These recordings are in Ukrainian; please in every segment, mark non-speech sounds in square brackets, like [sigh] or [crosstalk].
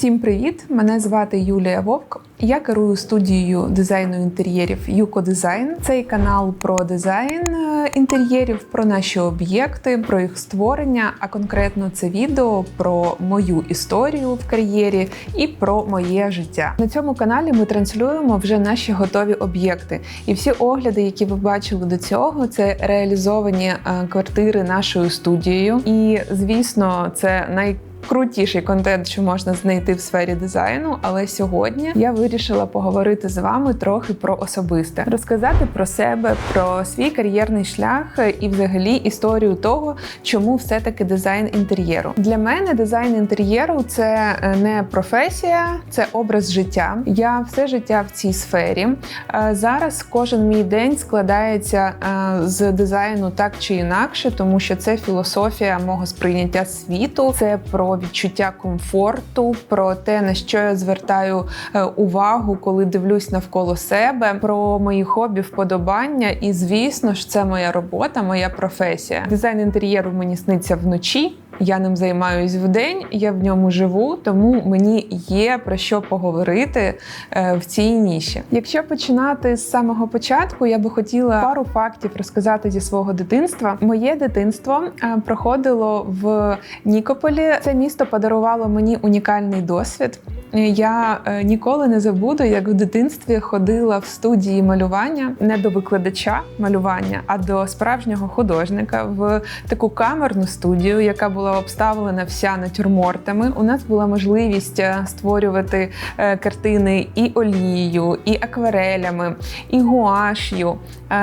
Всім привіт! Мене звати Юлія Вовк. Я керую студією дизайну інтер'єрів Юко Дизайн. Цей канал про дизайн е, інтер'єрів, про наші об'єкти, про їх створення. А конкретно це відео про мою історію в кар'єрі і про моє життя. На цьому каналі ми транслюємо вже наші готові об'єкти. І всі огляди, які ви бачили до цього, це реалізовані е, квартири нашою студією. І звісно, це най крутіший контент, що можна знайти в сфері дизайну. Але сьогодні я вирішила поговорити з вами трохи про особисте, розказати про себе, про свій кар'єрний шлях і, взагалі, історію того, чому все-таки дизайн інтер'єру. Для мене дизайн інтер'єру це е, не професія, це образ життя. Я все життя в цій сфері. Е, зараз кожен мій день складається е, з дизайну так чи інакше, тому що це філософія мого сприйняття світу. Це про відчуття комфорту, про те, на що я звертаю е, увагу, коли дивлюсь навколо себе, про мої хобі, вподобання. І звісно ж, це моя робота, моя професія. Дизайн інтер'єру мені сниться вночі. Я ним займаюсь вдень, я в ньому живу, тому мені є про що поговорити е, в цій ніші. Якщо починати з самого початку, я би хотіла пару фактів розказати зі свого дитинства. Моє дитинство е, проходило в Нікополі. Це місто подарувало мені унікальний досвід. Я е, ніколи не забуду, як в дитинстві ходила в студії малювання не до викладача малювання, а до справжнього художника в таку камерну студію, яка була обставлена вся натюрмортами. У нас була можливість е, створювати е, картини і олією, і акварелями, і гуаш'ю,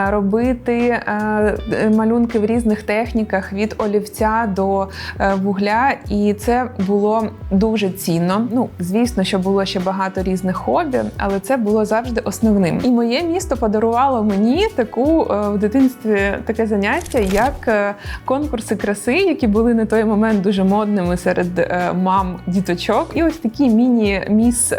робити малюнки в різних техніках від олівця до вугля. І це було дуже цінно. Ну, звісно звісно, що було ще багато різних хобі, але це було завжди основним. І моє місто подарувало мені таку е, в дитинстві таке заняття, як е, конкурси краси, які були на той момент дуже модними серед е, мам діточок. І ось такі міні-міс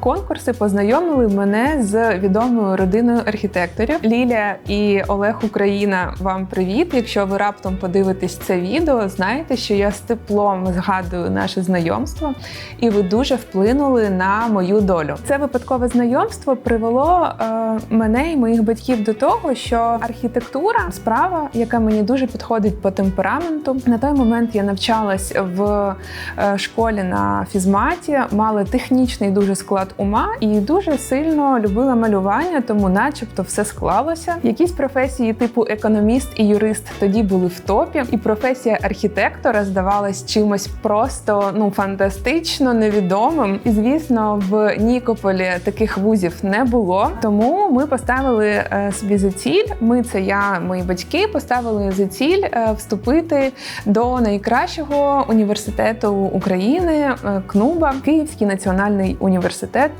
конкурси познайомили мене з відомою родиною архітекторів. Ліля і Олег Україна. Вам привіт! Якщо ви раптом подивитесь це відео, знаєте, що я з теплом згадую наше знайомство, і ви дуже вплив вплинули на мою долю. Це випадкове знайомство привело е, мене і моїх батьків до того, що архітектура справа, яка мені дуже підходить по темпераменту. На той момент я навчалась в е, школі на фізматі, мала технічний дуже склад ума і дуже сильно любила малювання, тому, начебто, все склалося. Якісь професії, типу економіст і юрист, тоді були в топі, і професія архітектора здавалась чимось просто ну фантастично невідомим. І звісно, в Нікополі таких вузів не було. Тому ми поставили е, собі за ціль. Ми це я, мої батьки, поставили за ціль е, вступити до найкращого університету України е, КНУБА, Київський національний університет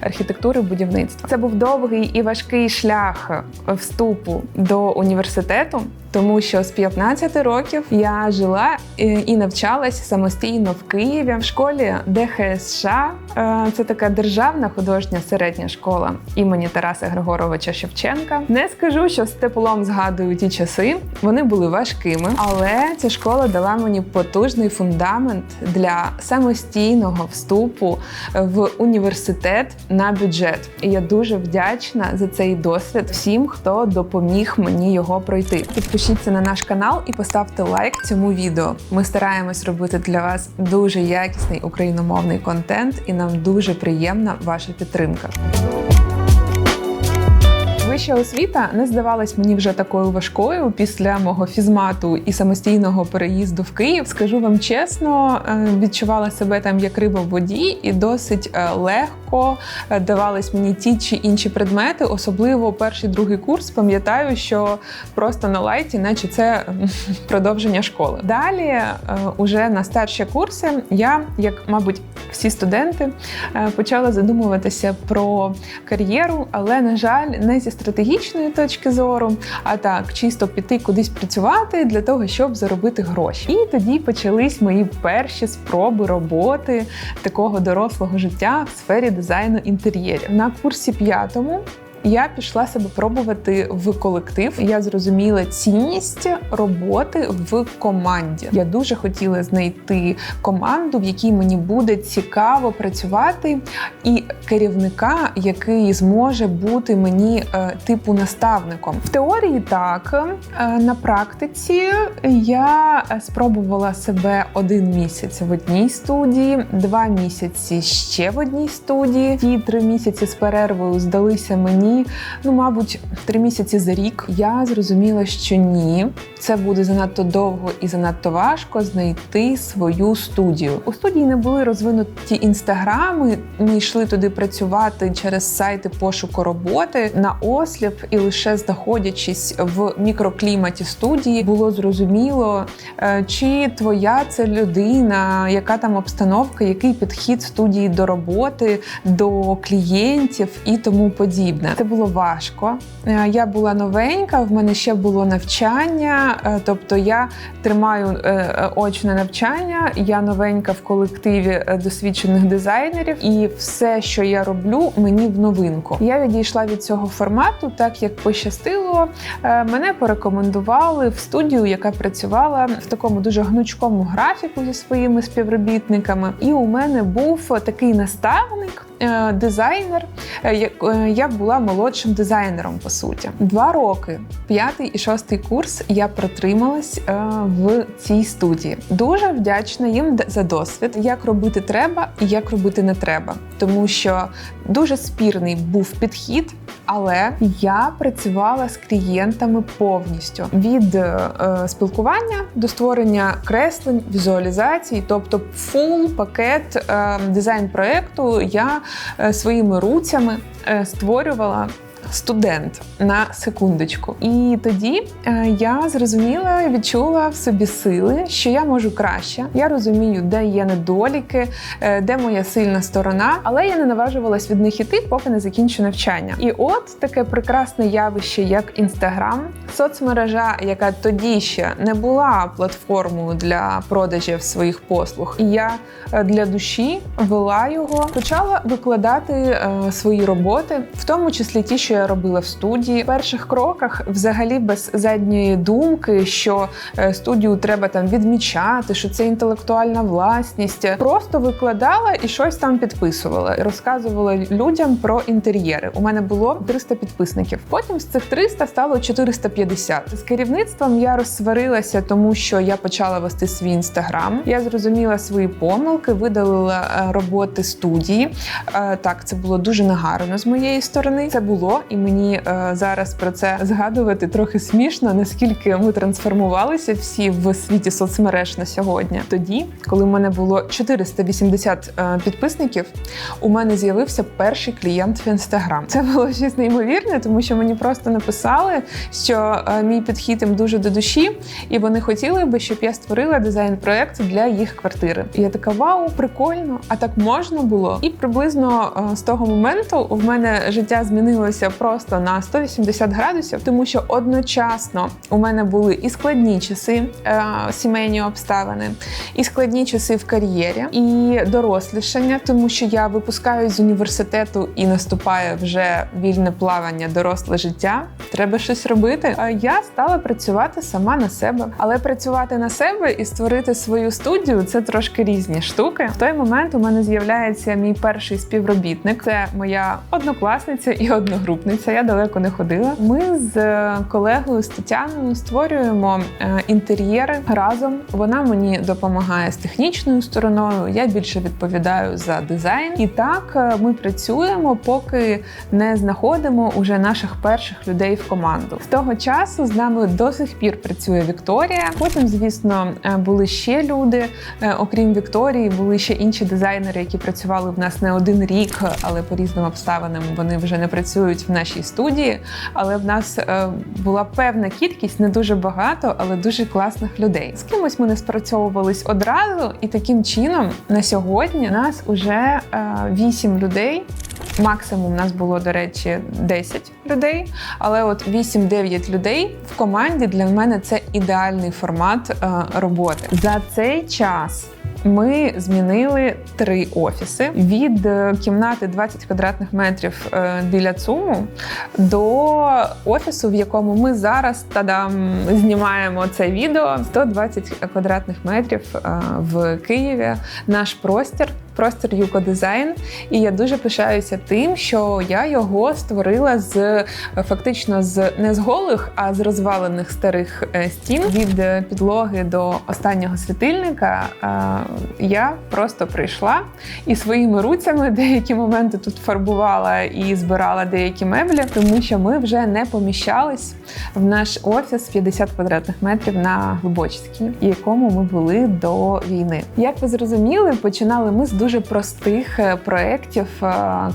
архітектури будівництва. Це був довгий і важкий шлях вступу до університету тому що з 15 років я жила і навчалась самостійно в Києві в школі ДХСШ. Е, це така державна художня середня школа імені Тараса Григоровича Шевченка. Не скажу, що з теплом згадую ті часи. Вони були важкими, але ця школа дала мені потужний фундамент для самостійного вступу в університет на бюджет. І я дуже вдячна за цей досвід всім, хто допоміг мені його пройти. Підпишіться на наш канал і поставте лайк цьому відео. Ми стараємось робити для вас дуже якісний україномовний контент, і нам дуже приємна ваша підтримка. Вища освіта не здавалась мені вже такою важкою після мого фізмату і самостійного переїзду в Київ. Скажу вам чесно, е, відчувала себе там як риба в воді, і досить е, легко е, давались мені ті чи інші предмети, особливо перший другий курс. Пам'ятаю, що просто на лайті, наче це [laughs] продовження школи. Далі, уже на старші курси, я, як мабуть, всі студенти, почала задумуватися про кар'єру, але на жаль, не зі стратегічної точки зору, а так чисто піти кудись працювати для того, щоб заробити гроші. І тоді почались мої перші спроби роботи такого дорослого життя в сфері дизайну інтер'єрів. На курсі п'ятому я пішла себе пробувати в колектив. Я зрозуміла цінність роботи в команді. Я дуже хотіла знайти команду, в якій мені буде цікаво працювати, і керівника, який зможе бути мені е, типу наставником. В теорії так е, на практиці я спробувала себе один місяць в одній студії, два місяці ще в одній студії. Ті три місяці з перервою здалися мені, ну мабуть, три місяці за рік. Я зрозуміла, що ні, це буде занадто довго і занадто важко знайти свою студію. У студії не були розвинуті інстаграми. Ми йшли туди працювати через сайти пошуку роботи на осліп, і лише знаходячись в мікрокліматі студії, було зрозуміло, е, чи твоя це людина, яка там обстановка, який підхід студії до роботи, до клієнтів і тому подібне. Це було важко. Е, Я була новенька, в мене ще було навчання, е, тобто я тримаю е, очне навчання. Я новенька в колективі досвідчених дизайнерів, і все, що я роблю, мені в новинку. Я відійшла від цього формату, так як пощастило. Мене порекомендували в студію, яка працювала в такому дуже гнучкому графіку зі своїми співробітниками. І у мене був такий наставник, дизайнер. е, е, Я була молодшим дизайнером, по суті. Два роки, п'ятий і шостий курс, я протрималась е, в цій студії. Дуже вдячна їм за досвід, як робити треба і як робити не треба, тому що дуже спірний був підхід. Але я працювала з клієнтами повністю від е, е, спілкування до створення креслень, візуалізацій, тобто фул пакет е, дизайн проекту я е, своїми руцями е, створювала. Студент на секундочку, і тоді е, я зрозуміла, відчула в собі сили, що я можу краще. Я розумію, де є недоліки, е, де моя сильна сторона, але я не наважувалась від них іти, поки не закінчу навчання. І от таке прекрасне явище, як інстаграм, соцмережа, яка тоді ще не була платформою для продажів своїх послуг. І я е, для душі вела його, почала викладати свої роботи, в тому числі ті, що я робила в студії. В перших кроках, взагалі, без задньої думки, що е, студію треба там відмічати, що це інтелектуальна власність. Просто викладала і щось там підписувала, розказувала людям про інтер'єри. У мене було 300 підписників. Потім з цих 300 стало 450. З керівництвом я розсварилася, тому що я почала вести свій інстаграм. Я зрозуміла свої помилки, видалила е, роботи студії. Е, Так, це було дуже негарно з моєї сторони. Це було, і мені е, зараз про це згадувати трохи смішно, наскільки ми трансформувалися всі в світі соцмереж на сьогодні. Тоді, коли в мене було 480 е, підписників, у мене з'явився перший клієнт в інстаграм. Це було щось неймовірне, тому що мені просто написали, що е, мій підхід їм дуже до душі, і вони хотіли би, щоб я створила дизайн-проект для їх квартири. І я така: вау, прикольно! А так можна було? І приблизно з того моменту в мене життя змінилося просто на 180 градусів, тому що одночасно у мене були і складні часи, е, сімейні обставини, і складні часи в кар'єрі, і дорослішання, тому що я випускаюсь з університету і наступає вже вільне плавання, доросле життя. Треба щось робити. А я стала працювати сама на себе, але працювати на себе і створити свою студію це трошки різні штуки. В той момент у мене з'являється мій перший співробітник. Це моя однокласниця і одногрупниця. Я далеко не ходила. Ми з е, колегою з Тетяною створюємо е, інтер'єри разом. Вона мені допомагає з технічною стороною. Я більше відповідаю за дизайн. І так е, ми працюємо, поки не знаходимо уже наших перших людей в команду. З того часу з нами до сих пір працює Вікторія. Потім, звісно, були ще люди. Окрім Вікторії, були ще інші дизайнери, які працювали в нас не один рік, але по різним обставинам вони вже не працюють в нашій студії. Але в нас е, була певна кількість, не дуже багато, але дуже класних людей. З кимось ми не спрацьовувались одразу, і таким чином на сьогодні нас уже вісім людей. Максимум у нас було, до речі, 10 людей, але от 8-9 людей в команді для мене це ідеальний формат е, роботи. За цей час Ми змінили три офіси від е, кімнати 20 квадратних метрів е, біля ЦУМу до офісу, в якому ми зараз тадам знімаємо це відео 120 квадратних метрів е, в Києві. Наш простір. Простір Юко Дизайн, і я дуже пишаюся тим, що я його створила з фактично з не з голих, а з розвалених старих стін від підлоги до останнього світильника. Я просто прийшла і своїми руцями деякі моменти тут фарбувала і збирала деякі меблі, тому що ми вже не поміщались в наш офіс 50 квадратних метрів на Глибочицькій, якому ми були до війни. Як ви зрозуміли, починали ми з дуже простих е, проєктів е,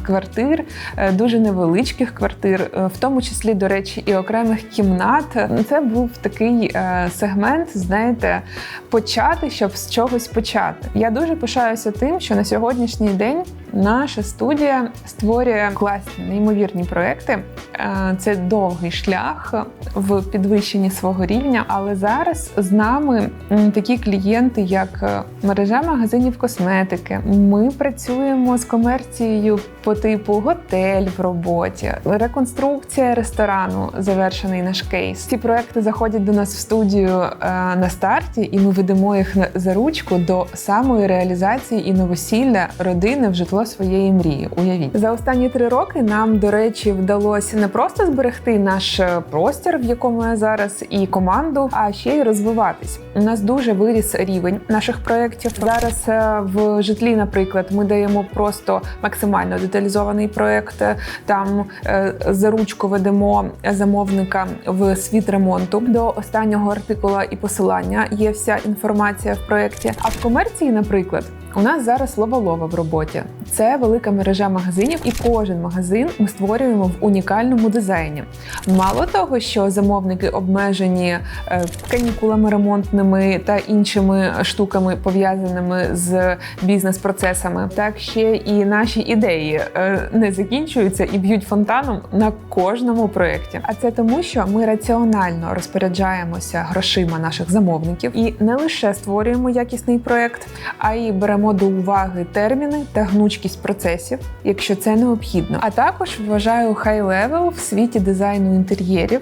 квартир, е, дуже невеличких квартир, в тому числі, до речі, і окремих кімнат. Це був такий сегмент, знаєте, почати, щоб з чогось почати. Я дуже пишаюся тим, що на сьогоднішній день наша студія створює класні, неймовірні проекти. Е, Це довгий шлях в підвищенні свого рівня. Але зараз з нами такі клієнти, як е, мережа магазинів косметики. Ми працюємо з комерцією по типу готель в роботі, реконструкція ресторану, завершений наш кейс. Ці проекти заходять до нас в студію е, на старті, і ми ведемо їх за ручку до самої реалізації і новосілля родини в житло своєї мрії. Уявіть за останні три роки. Нам, до речі, вдалося не просто зберегти наш е, простір, в якому я зараз, і команду, а ще й розвиватись. У нас дуже виріс рівень наших проєктів. Зараз е, в житлі, наприклад, ми даємо просто максимально деталізований проєкт. Там е, за ручку ведемо замовника в світ ремонту. До останнього артикула і посилання є вся інформація в проєкті. А в комерції, наприклад. У нас зараз лова-лова в роботі. Це велика мережа магазинів, і кожен магазин ми створюємо в унікальному дизайні. Мало того, що замовники обмежені е, канікулами ремонтними та іншими штуками, пов'язаними з бізнес-процесами, так ще і наші ідеї е, не закінчуються і б'ють фонтаном на кожному проєкті. А це тому, що ми раціонально розпоряджаємося грошима наших замовників і не лише створюємо якісний проєкт, а й беремо до уваги терміни та гнучкість процесів, якщо це необхідно. А також вважаю хай-левел в світі дизайну інтер'єрів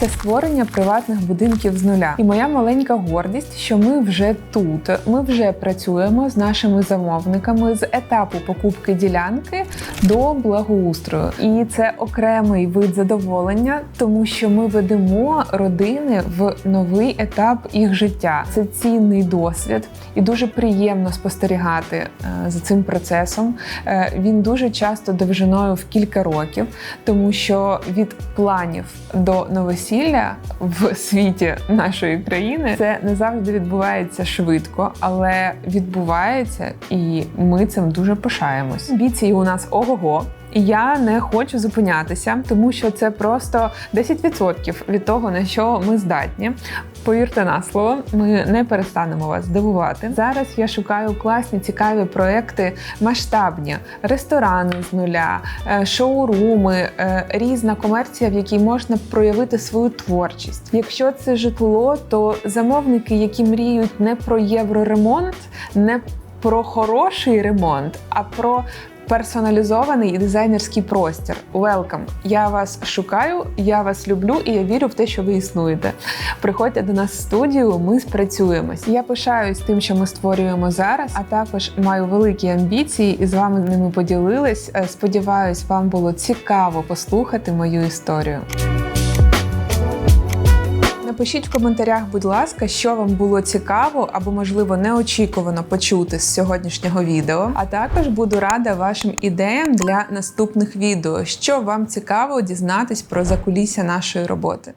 це створення приватних будинків з нуля. І моя маленька гордість, що ми вже тут. Ми вже працюємо з нашими замовниками з етапу покупки ділянки до благоустрою. І це окремий вид задоволення, тому що ми ведемо родини в новий етап їх життя. Це цінний досвід, і дуже приємно спостерігати е, за цим процесом. Е, Він дуже часто довжиною в кілька років, тому що від планів до новосілля в світі нашої країни це не завжди відбувається швидко, але відбувається, і ми цим дуже пишаємось. Амбіції у нас ого-го. І Я не хочу зупинятися, тому що це просто 10% від того, на що ми здатні. Повірте на слово, ми не перестанемо вас здивувати. Зараз я шукаю класні, цікаві проекти, масштабні ресторани з нуля, е, шоуруми, е, різна комерція, в якій можна проявити свою творчість. Якщо це житло, то замовники, які мріють не про євроремонт, не про хороший ремонт, а про персоналізований дизайнерський простір. Welcome! Я вас шукаю, я вас люблю і я вірю в те, що ви існуєте. Приходьте до нас в студію, ми спрацюємось. Я пишаюсь тим, що ми створюємо зараз, а також маю великі амбіції і з вами ними поділилась. Е, Сподіваюсь, вам було цікаво послухати мою історію. Напишіть в коментарях, будь ласка, що вам було цікаво або, можливо, неочікувано почути з сьогоднішнього відео. А також буду рада вашим ідеям для наступних відео, що вам цікаво дізнатись про закулісся нашої роботи.